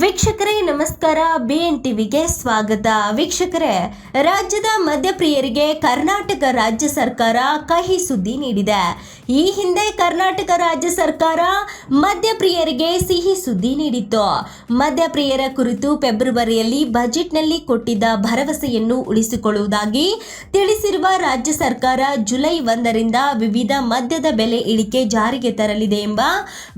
ವೀಕ್ಷಕರೇ, ನಮಸ್ಕಾರ. ಬಿಎನ್ ಟಿವಿಗೆ ಸ್ವಾಗತ. ವೀಕ್ಷಕರೇ, ರಾಜ್ಯದ ಮದ್ಯಪ್ರಿಯರಿಗೆ ಕರ್ನಾಟಕ ರಾಜ್ಯ ಸರ್ಕಾರ ಕಹಿ ಸುದ್ದಿ ನೀಡಿದೆ. ಈ ಹಿಂದೆ ಕರ್ನಾಟಕ ರಾಜ್ಯ ಸರ್ಕಾರ ಮದ್ಯಪ್ರಿಯರಿಗೆ ಸಿಹಿ ಸುದ್ದಿ ನೀಡಿತ್ತು. ಮದ್ಯಪ್ರಿಯರ ಕುರಿತು ಫೆಬ್ರವರಿಯಲ್ಲಿ ಬಜೆಟ್ನಲ್ಲಿ ಕೊಟ್ಟಿದ್ದ ಭರವಸೆಯನ್ನು ಉಳಿಸಿಕೊಳ್ಳುವುದಾಗಿ ತಿಳಿಸಿರುವ ರಾಜ್ಯ ಸರ್ಕಾರ, ಜುಲೈ ಒಂದರಿಂದ ವಿವಿಧ ಮದ್ಯದ ಬೆಲೆ ಇಳಿಕೆ ಜಾರಿಗೆ ತರಲಿದೆ ಎಂಬ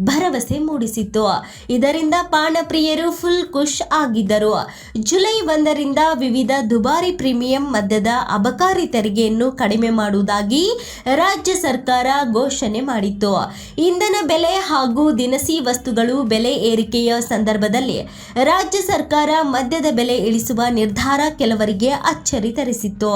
ಭರವಸೆ ಮೂಡಿಸಿತ್ತು. ಇದರಿಂದ ಪಾನಪ್ರಿಯರು ಫುಲ್ ಖುಷ್ ಆಗಿದ್ದರು. ಜುಲೈ ಒಂದರಿಂದ ವಿವಿಧ ದುಬಾರಿ ಪ್ರೀಮಿಯಂ ಮದ್ಯದ ಅಬಕಾರಿ ತೆರಿಗೆಯನ್ನು ಕಡಿಮೆ ಮಾಡುವುದಾಗಿ ರಾಜ್ಯ ಸರ್ಕಾರ ಘೋಷಣೆ ಮಾಡಿತ್ತು. ಇಂಧನ ಬೆಲೆ ಹಾಗೂ ದಿನಸಿ ವಸ್ತುಗಳು ಬೆಲೆ ಏರಿಕೆಯ ಸಂದರ್ಭದಲ್ಲಿ ರಾಜ್ಯ ಸರ್ಕಾರ ಮದ್ಯದ ಬೆಲೆ ಇಳಿಸುವ ನಿರ್ಧಾರ ಕೆಲವರಿಗೆ ಅಚ್ಚರಿ ತರಿಸಿತ್ತು.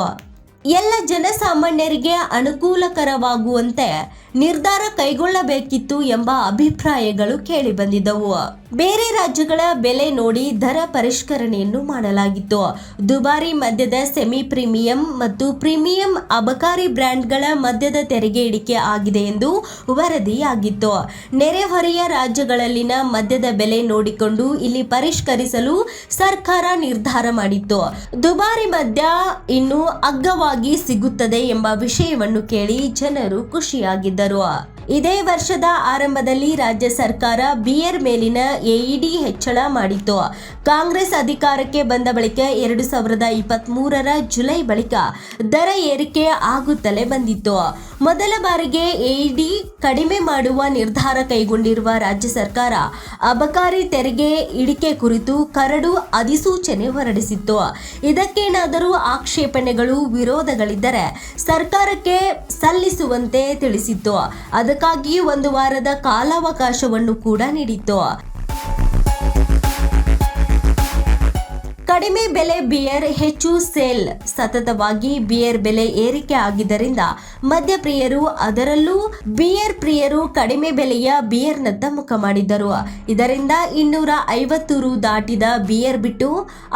ಎಲ್ಲ ಜನಸಾಮಾನ್ಯರಿಗೆ ಅನುಕೂಲಕರವಾಗುವಂತೆ ನಿರ್ಧಾರ ಕೈಗೊಳ್ಳಬೇಕಿತ್ತು ಎಂಬ ಅಭಿಪ್ರಾಯಗಳು ಕೇಳಿಬಂದಿದ್ದವು. ಬೇರೆ ರಾಜ್ಯಗಳ ಬೆಲೆ ನೋಡಿ ದರ ಪರಿಷ್ಕರಣೆಯನ್ನು ಮಾಡಲಾಗಿತ್ತು. ದುಬಾರಿ ಮದ್ಯದ ಸೆಮಿ ಪ್ರೀಮಿಯಂ ಮತ್ತು ಪ್ರೀಮಿಯಂ ಅಬಕಾರಿ ಬ್ರ್ಯಾಂಡ್ಗಳ ಮದ್ಯದ ತೆರಿಗೆ ಇಳಿಕೆ ಆಗಿದೆ ಎಂದು ವರದಿಯಾಗಿತ್ತು. ನೆರೆಹೊರೆಯ ರಾಜ್ಯಗಳಲ್ಲಿನ ಮದ್ಯದ ಬೆಲೆ ನೋಡಿಕೊಂಡು ಇಲ್ಲಿ ಪರಿಷ್ಕರಿಸಲು ಸರ್ಕಾರ ನಿರ್ಧಾರ ಮಾಡಿತ್ತು. ದುಬಾರಿ ಮದ್ಯ ಇನ್ನು ಅಗ್ಗವಾಗಿ ಸಿಗುತ್ತದೆ ಎಂಬ ವಿಷಯವನ್ನು ಕೇಳಿ ಜನರು ಖುಷಿಯಾಗಿದ್ದರು. ಇದೇ ವರ್ಷದ ಆರಂಭದಲ್ಲಿ ರಾಜ್ಯ ಸರ್ಕಾರ ಬಿಯರ್ ಮೇಲಿನ ಎಇಡಿ ಹೆಚ್ಚಳ ಮಾಡಿತ್ತು. ಕಾಂಗ್ರೆಸ್ ಅಧಿಕಾರಕ್ಕೆ ಬಂದ ಬಳಿಕ ಎರಡು ಸಾವಿರದ ಇಪ್ಪತ್ತ್ ಮೂರರ ಜುಲೈ ಬಳಿಕ ದರ ಏರಿಕೆ ಆಗುತ್ತಲೇ ಬಂದಿತ್ತು. ಮೊದಲ ಬಾರಿಗೆ ಎಇಡಿ ಕಡಿಮೆ ಮಾಡುವ ನಿರ್ಧಾರ ಕೈಗೊಂಡಿರುವ ರಾಜ್ಯ ಸರ್ಕಾರ ಅಬಕಾರಿ ತೆರಿಗೆ ಇಳಿಕೆ ಕುರಿತು ಕರಡು ಅಧಿಸೂಚನೆ ಹೊರಡಿಸಿತ್ತು. ಇದಕ್ಕೇನಾದರೂ ಆಕ್ಷೇಪಣೆಗಳು, ವಿರೋಧಗಳಿದ್ದರೆ ಸರ್ಕಾರಕ್ಕೆ ಸಲ್ಲಿಸುವಂತೆ ತಿಳಿಸಿತ್ತು. ಅದಕ್ಕಾಗಿ ಒಂದು ವಾರದ ಕಾಲಾವಕಾಶವನ್ನು ಕೂಡ ನೀಡಿತ್ತು. ಕಡಿಮೆ ಬೆಲೆ ಬಿಯರ್ ಹೆಚ್ಚು ಸೇಲ್. ಸತತವಾಗಿ ಬಿಯರ್ ಬೆಲೆ ಏರಿಕೆ ಆಗಿದ್ದರಿಂದ ಮದ್ಯಪ್ರಿಯರು ಅದರಲ್ಲೂ ಬಿಯರ್ ಪ್ರಿಯರು ಕಡಿಮೆ ಬೆಲೆಯ ಬಿಯರ್ನತ್ತ ಮುಖ ಮಾಡಿದ್ದರು. ಇದರಿಂದ ಇನ್ನೂರ ಐವತ್ತು ರು ದಾಟಿದ ಬಿಯರ್ ಬಿಟ್ಟು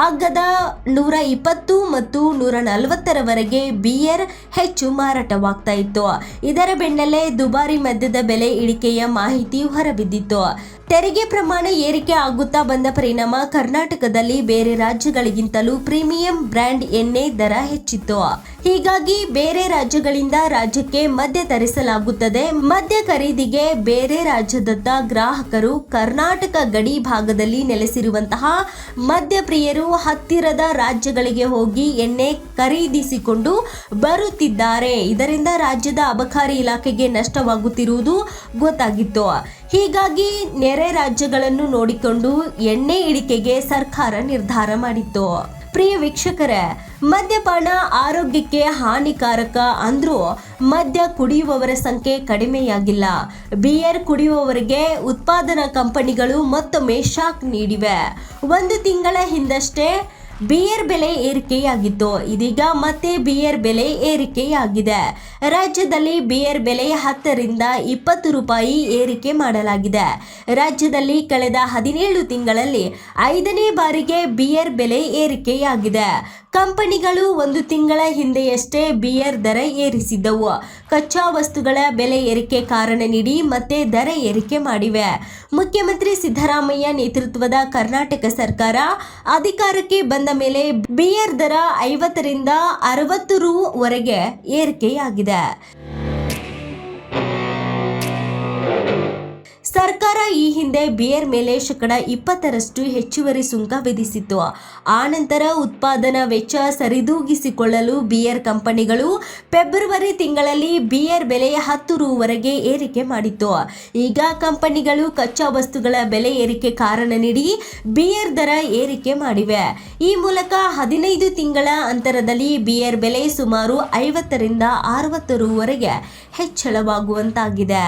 ಅಗ್ಗದ ನೂರ ಇಪ್ಪತ್ತು ಮತ್ತು ನೂರ ನಲವತ್ತರವರೆಗೆ ಬಿಯರ್ ಹೆಚ್ಚು ಮಾರಾಟವಾಗ್ತಾ ಇತ್ತು. ಇದರ ಬೆನ್ನಲ್ಲೇ ದುಬಾರಿ ಮದ್ಯದ ಬೆಲೆ ಇಳಿಕೆಯ ಮಾಹಿತಿ ಹೊರಬಿದ್ದಿತ್ತು. ತೆರಿಗೆ ಪ್ರಮಾಣ ಏರಿಕೆ ಆಗುತ್ತಾ ಬಂದ ಪರಿಣಾಮ ಕರ್ನಾಟಕದಲ್ಲಿ ಬೇರೆ ರಾಜ್ಯಗಳಿಗಿಂತಲೂ ಪ್ರೀಮಿಯಂ ಬ್ರ್ಯಾಂಡ್ ಎಣ್ಣೆ ದರ ಹೆಚ್ಚಿತ್ತು. ಹೀಗಾಗಿ ಬೇರೆ ರಾಜ್ಯಗಳಿಂದ ರಾಜ್ಯಕ್ಕೆ ಮದ್ಯ ತರಿಸಲಾಗುತ್ತದೆ. ಮದ್ಯ ಖರೀದಿಗೆ ಬೇರೆ ರಾಜ್ಯದತ್ತ ಗ್ರಾಹಕರು ಕರ್ನಾಟಕ ಗಡಿ ಭಾಗದಲ್ಲಿ ನೆಲೆಸಿರುವಂತಹ ಮದ್ಯಪ್ರಿಯರು ಹತ್ತಿರದ ರಾಜ್ಯಗಳಿಗೆ ಹೋಗಿ ಎಣ್ಣೆ ಖರೀದಿಸಿಕೊಂಡು ಬರುತ್ತಿದ್ದಾರೆ. ಇದರಿಂದ ರಾಜ್ಯದ ಅಬಕಾರಿ ಇಲಾಖೆಗೆ ನಷ್ಟವಾಗುತ್ತಿರುವುದು ಗೊತ್ತಾಗಿತ್ತು. ಹೀಗಾಗಿ ನೆರೆ ರಾಜ್ಯಗಳನ್ನು ನೋಡಿಕೊಂಡು ಎಣ್ಣೆ ಇಳಿಕೆಗೆ ಸರ್ಕಾರ ನಿರ್ಧಾರ ಮಾಡಿತ್ತು. ಪ್ರಿಯ ವೀಕ್ಷಕರೇ, ಮದ್ಯಪಾನ ಆರೋಗ್ಯಕ್ಕೆ ಹಾನಿಕಾರಕ ಅಂದ್ರೂ ಮದ್ಯ ಕುಡಿಯುವವರ ಸಂಖ್ಯೆ ಕಡಿಮೆಯಾಗಿಲ್ಲ. ಬಿಯರ್ ಕುಡಿಯುವವರಿಗೆ ಉತ್ಪಾದನಾ ಕಂಪನಿಗಳು ಮತ್ತೊಮ್ಮೆ ಶಾಕ್ ನೀಡಿವೆ. ಒಂದು ತಿಂಗಳ ಹಿಂದಷ್ಟೇ ಬಿಯರ್ ಬೆಲೆ ಏರಿಕೆಯಾಗಿತ್ತು. ಇದೀಗ ಮತ್ತೆ ಬಿಯರ್ ಬೆಲೆ ಏರಿಕೆಯಾಗಿದೆ. ರಾಜ್ಯದಲ್ಲಿ ಬಿಯರ್ ಬೆಲೆ ಹತ್ತರಿಂದ ಇಪ್ಪತ್ತು ರೂಪಾಯಿ ಏರಿಕೆ ಮಾಡಲಾಗಿದೆ. ರಾಜ್ಯದಲ್ಲಿ ಕಳೆದ ಹದಿನೇಳು ತಿಂಗಳಲ್ಲಿ ಐದನೇ ಬಾರಿಗೆ ಬಿಯರ್ ಬೆಲೆ ಏರಿಕೆಯಾಗಿದೆ. ಕಂಪನಿಗಳು ಒಂದು ತಿಂಗಳ ಹಿಂದೆಯಷ್ಟೇ ಬಿಯರ್ ದರ ಏರಿಸಿದ್ದವು. ಕಚ್ಚಾ ವಸ್ತುಗಳ ಬೆಲೆ ಏರಿಕೆ ಕಾರಣ ನೀಡಿ ಮತ್ತೆ ದರ ಏರಿಕೆ ಮಾಡಿವೆ. ಮುಖ್ಯಮಂತ್ರಿ ಸಿದ್ದರಾಮಯ್ಯ ನೇತೃತ್ವದ ಕರ್ನಾಟಕ ಸರ್ಕಾರ ಅಧಿಕಾರಕ್ಕೆ ಬಂದ ಮೇಲೆ ಬಿಯರ್ ದರ ಐವತ್ತರಿಂದ ಅರವತ್ತು ರು ವರೆಗೆ ಏರಿಕೆಯಾಗಿದೆ. ಸರ್ಕಾರ ಈ ಹಿಂದೆ ಬಿಯರ್ ಮೇಲೆ ಶೇಕಡ ಇಪ್ಪತ್ತರಷ್ಟು ಹೆಚ್ಚುವರಿ ಸುಂಕ ವಿಧಿಸಿತ್ತು. ಆನಂತರ ನಂತರ ಉತ್ಪಾದನಾ ವೆಚ್ಚ ಸರಿದೂಗಿಸಿಕೊಳ್ಳಲು ಬಿಯರ್ ಕಂಪನಿಗಳು ಫೆಬ್ರವರಿ ತಿಂಗಳಲ್ಲಿ ಬಿಯರ್ ಬೆಲೆ ಹತ್ತು ರೂವರೆಗೆ ಏರಿಕೆ ಮಾಡಿತ್ತು. ಈಗ ಕಂಪನಿಗಳು ಕಚ್ಚಾ ವಸ್ತುಗಳ ಬೆಲೆ ಏರಿಕೆ ಕಾರಣ ನೀಡಿ ಬಿಯರ್ ದರ ಏರಿಕೆ ಮಾಡಿವೆ. ಈ ಮೂಲಕ ಹದಿನೈದು ತಿಂಗಳ ಅಂತರದಲ್ಲಿ ಬಿಯರ್ ಬೆಲೆ ಸುಮಾರು ಐವತ್ತರಿಂದ ಅರವತ್ತು ರೂವರೆಗೆ ಹೆಚ್ಚಳವಾಗುವಂತಾಗಿದೆ.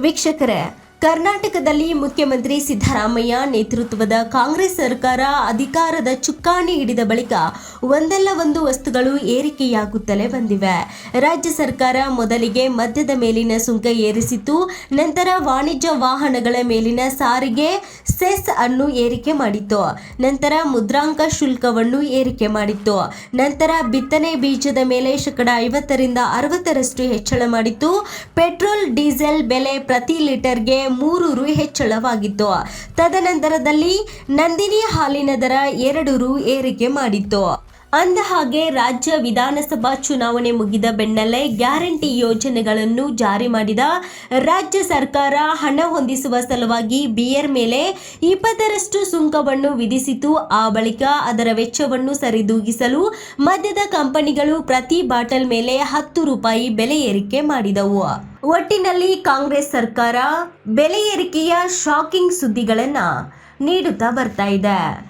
ವೀಕ್ಷಕರೇ ಕರ್ನಾಟಕದಲ್ಲಿ ಮುಖ್ಯಮಂತ್ರಿ ಸಿದ್ದರಾಮಯ್ಯ ನೇತೃತ್ವದ ಕಾಂಗ್ರೆಸ್ ಸರ್ಕಾರ ಅಧಿಕಾರದ ಚುಕ್ಕಾಣಿ ಹಿಡಿದ ಬಳಿಕ ಒಂದಲ್ಲ ಒಂದು ವಸ್ತುಗಳು ಏರಿಕೆಯಾಗುತ್ತಲೇ ಬಂದಿವೆ. ರಾಜ್ಯ ಸರ್ಕಾರ ಮೊದಲಿಗೆ ಮದ್ಯದ ಮೇಲಿನ ಸುಂಕ ಏರಿಸಿತು ನಂತರ ವಾಣಿಜ್ಯ ವಾಹನಗಳ ಮೇಲಿನ ಸಾರಿಗೆ ಸೆಸ್ ಅನ್ನು ಏರಿಕೆ ಮಾಡಿತ್ತು, ನಂತರ ಮುದ್ರಾಂಕ ಶುಲ್ಕವನ್ನು ಏರಿಕೆ ಮಾಡಿತ್ತು, ನಂತರ ಬಿತ್ತನೆ ಬೀಜದ ಮೇಲೆ ಶೇಕಡ ಐವತ್ತರಿಂದ ಅರವತ್ತರಷ್ಟು ಹೆಚ್ಚಳ ಮಾಡಿತ್ತು. ಪೆಟ್ರೋಲ್, ಡೀಸೆಲ್ ಬೆಲೆ ಪ್ರತಿ ಲೀಟರ್ಗೆ ಮೂರು ರು ಹೆಚ್ಚಳವಾಗಿತ್ತು. ತದನಂತರದಲ್ಲಿ ನಂದಿನಿ ಹಾಲಿನ ದರ ಎರಡು ರು ಏರಿಕೆ ಮಾಡಿತ್ತು. ಅಂದ ಹಾಗೆ ರಾಜ್ಯ ವಿಧಾನಸಭಾ ಚುನಾವಣೆ ಮುಗಿದ ಬೆನ್ನಲ್ಲೇ ಗ್ಯಾರಂಟಿ ಯೋಜನೆಗಳನ್ನು ಜಾರಿ ಮಾಡಿದ ರಾಜ್ಯ ಸರ್ಕಾರ ಹಣ ಹೊಂದಿಸುವ ಸಲುವಾಗಿ ಬಿಯರ್ ಮೇಲೆ ಇಪ್ಪತ್ತರಷ್ಟು ಸುಂಕವನ್ನು ವಿಧಿಸಿತು. ಆ ಬಳಿಕ ಅದರ ವೆಚ್ಚವನ್ನು ಸರಿದೂಗಿಸಲು ಮದ್ಯದ ಕಂಪನಿಗಳು ಪ್ರತಿ ಬಾಟಲ್ ಮೇಲೆ ಹತ್ತು ರೂಪಾಯಿ ಬೆಲೆ ಏರಿಕೆ ಮಾಡಿದವು. ಒಟ್ಟಿನಲ್ಲಿ ಕಾಂಗ್ರೆಸ್ ಸರ್ಕಾರ ಬೆಲೆ ಏರಿಕೆಯ ಶಾಕಿಂಗ್ ಸುದ್ದಿಗಳನ್ನು ನೀಡುತ್ತಾ ಬರ್ತಾ ಇದೆ.